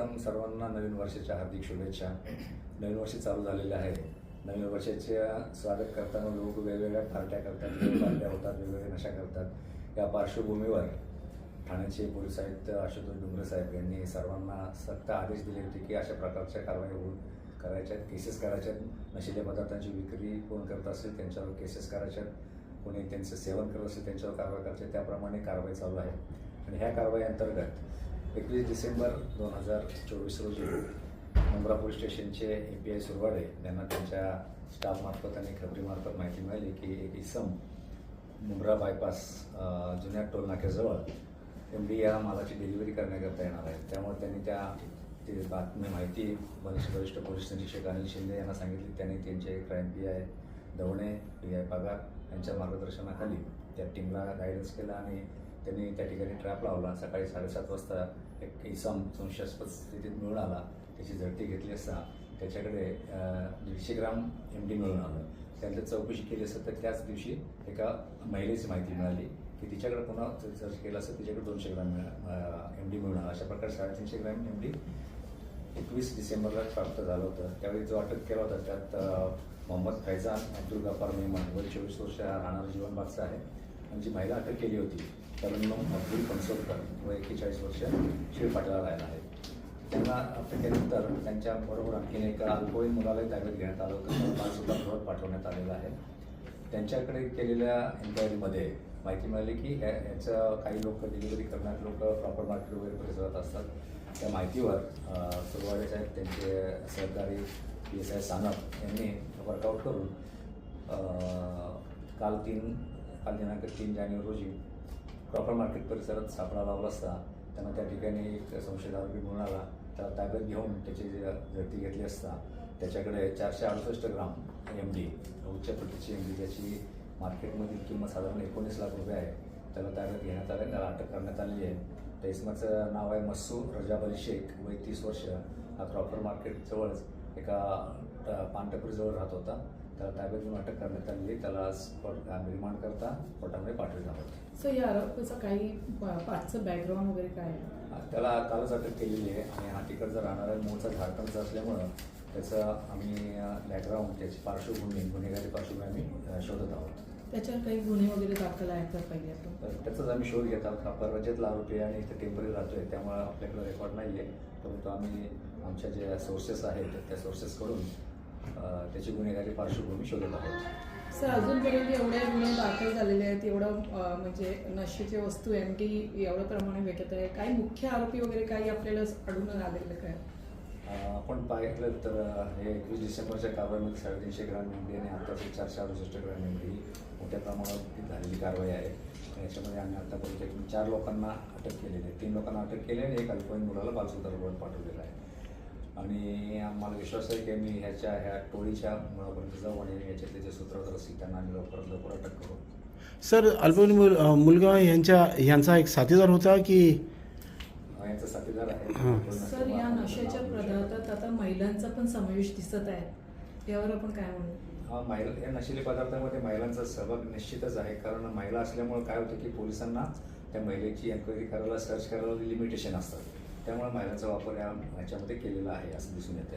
सर्वप्रथम सर्वांना नवीन वर्षाच्या हार्दिक शुभेच्छा. नवीन वर्ष चालू झालेले आहे. नवीन वर्षाचे स्वागत करताना लोक वेगवेगळ्या पार्ट्या करतात पार्ट्या होतात वेगवेगळ्या नशा करतात. या पार्श्वभूमीवर ठाण्याचे पोलीस आयुक्त आशुतोष डुंगरे साहेब यांनी सर्वांना सक्त आदेश दिले होते की अशा प्रकारच्या कारवाई होऊन करायच्या केसेस करायच्या. नशिले पदार्थांची विक्री कोण करत असेल त्यांच्यावर केसेस करायच्यात कोणी त्यांचं सेवन करत असेल त्यांच्यावर कारवाई करायची. त्याप्रमाणे कारवाई चालू आहे. आणि ह्या कारवाई अंतर्गत एकवीस डिसेंबर दोन हजार चोवीस रोजी मुंब्रा पोलीस स्टेशनचे ए पी आय सुरवाडे यांना त्यांच्या स्टाफमार्फत आणि खबरीमार्फत माहिती मिळाली की एक इसम मुंब्रा बायपास जुन्या टोल नाक्याजवळ एम डी या मालाची डिलिव्हरी करण्याकरता येणार आहे त्यामुळे त्यांनी त्या ती बातमी माहिती वरिष्ठ वरिष्ठ पोलीस निरीक्षक अनिल शिंदे यांना सांगितली. त्यांनी त्यांचे crime P I Davane D I Pagar यांच्या मार्गदर्शनाखाली त्या टीमला गायडन्स केला आणि त्यांनी त्या ठिकाणी ट्रॅप लावला. सकाळी साडेसात वाजता एक इसम संशयास्पद स्थितीत मिळून आला. त्याची झडती घेतली असता त्याच्याकडे दीडशे ग्राम एम डी मिळून आलं. त्यानंतर चौकशी केली असतं तर त्याच दिवशी एका महिलेची माहिती मिळाली की तिच्याकडे पुन्हा सर्च केलं असतं तिच्याकडे दोनशे ग्राम एम डी मिळून आला. अशा प्रकारे साडेतीनशे ग्राम एम डी एकवीस डिसेंबरला प्राप्त झालं होतं. त्यावेळी जो अटक केला होता त्यात मोहम्मद फैजान अब्दुल गफार मेहमान व चोवीस वर्ष राहणार जीवनबागचा आहे. जी महिला अटक केली होती. तरन्नम अब्दुल कन्सोलकर व एक्केचाळीस वर्ष शिळपाट्याला राहिला आहे. त्यांना अटकेनंतर त्यांच्याबरोबर आणखीन एका अल्पवयीन मुलालाही ताब्यात घेण्यात आलं होतं. पाच सुद्धा घरात पाठवण्यात आलेलं आहे. त्यांच्याकडे केलेल्या इन्क्वायरीमध्ये माहिती मिळाली की ह्या ह्याचं काही लोक डिलिव्हरी करणारे लोक प्रॉपर मार्केट वगैरे परिसरात असतात. त्या माहितीवर सुरवाडे साहेब त्यांचे सहकारी पी एस आय सानप यांनी वर्कआउट करून काल तीन काल दिनांक तीन जानेवारी रोजी प्रॉपर मार्केट परिसरात सापळा लावला असता त्यांना त्या ठिकाणी एक संशयित आरोपी म्हणून आला. त्याला ताब्यात घेऊन त्याची झडती घेतली असता त्याच्याकडे चारशे अडुसष्ट ग्राम एम डी उच्च प्रतीची एम डी ज्याची मार्केटमधील किंमत साधारण एकोणीस लाख रुपये आहे. त्याला ताब्यात घेण्यात आलं त्याला अटक करण्यात आलेली आहे. त्या इसमाचं नाव आहे मस्सू रजाब अली शेख वय तीस वर्ष. हा प्रॉपर मार्केटजवळच एका ट- पानटपरीजवळ राहत होता. त्याला ताब्यात घेऊन अटक करण्यात आलेली आहे. त्याला आज रिमांड करता कोर्टामध्ये पाठवले जातात सो या आरोपीचं काही पाठचं बॅकग्राऊंड वगैरे काय आहे? त्याला कालच अटक केलेली आहे आणि हा तिकडचा राहणारा मूळचा झारखंडचा असल्यामुळं त्याचं आम्ही बॅकग्राऊंड त्याची पार्श्वभूमी गुन्हेगारी पार्श्वभूमी आम्ही शोधत आहोत. त्याच्यावर काही गुन्हे वगैरे दाखल आहेत तर पहिले आपण त्याचाच आम्ही शोध घेत आहोत. हा परराज्यातला आरोपी आहे आणि इथे टेंपररी राहतोय. त्यामुळे आपल्याकडे रेकॉर्ड नाही आहे परंतु आम्ही आमच्या ज्या सोर्सेस आहेत त्या सोर्सेसकडून त्याची गुन्हेगारी पार्श्वभूमी शोधत आहोत. सर अजूनपर्यंत एवढे गुन्हे दाखल झालेले आहेत एवढं म्हणजे नशेची वस्तू एम टी एवढ्या प्रमाणे भेटत आहे. काही मुख्य आरोपी वगैरे काही आपल्याला आढळून आलेलं काय? आपण पाहिलं तर हे एकवीस डिसेंबरच्या कारवाईमध्ये साडेतीनशे ग्राम मेंढी आणि आताची चारशे अडुसष्ट ग्राम ही मोठ्या प्रमाणात झालेली कारवाई आहे. याच्यामध्ये आम्ही आतापर्यंत चार लोकांना अटक केलेली आहे. तीन लोकांना अटक केली आणि एक अल्पवयीन मुलाला बालसुधारगृहात पाठवलेलं आहे. आणि आम्हाला विश्वास आहे की मी ह्याच्या ह्या टोळीच्या मुळापर्यंत जाऊ आणि याच्यातले जे सूत्रधार असतील त्यांना आम्ही लवकरात लवकर अटक करू. सर अल्पवयीन मुल मुलगा यांच्या यांचा एक साथीदार होता की? यांचा साथीदार. आहे. सर या नशेच्या पदार्थात आता महिलांचा पण समावेश दिसत आहे. यावर आपण काय म्हणू? हा महिला या नशिली पदार्थामध्ये महिलांचा सहभाग निश्चितच आहे. कारण महिला असल्यामुळे काय होतं की पोलिसांना त्या महिलेची एन्क्वायरी करायला सर्च करायला लिमिटेशन असतात. त्यामुळे मायलाचा वापर या ह्याच्यामध्ये केलेला आहे असं दिसून येतं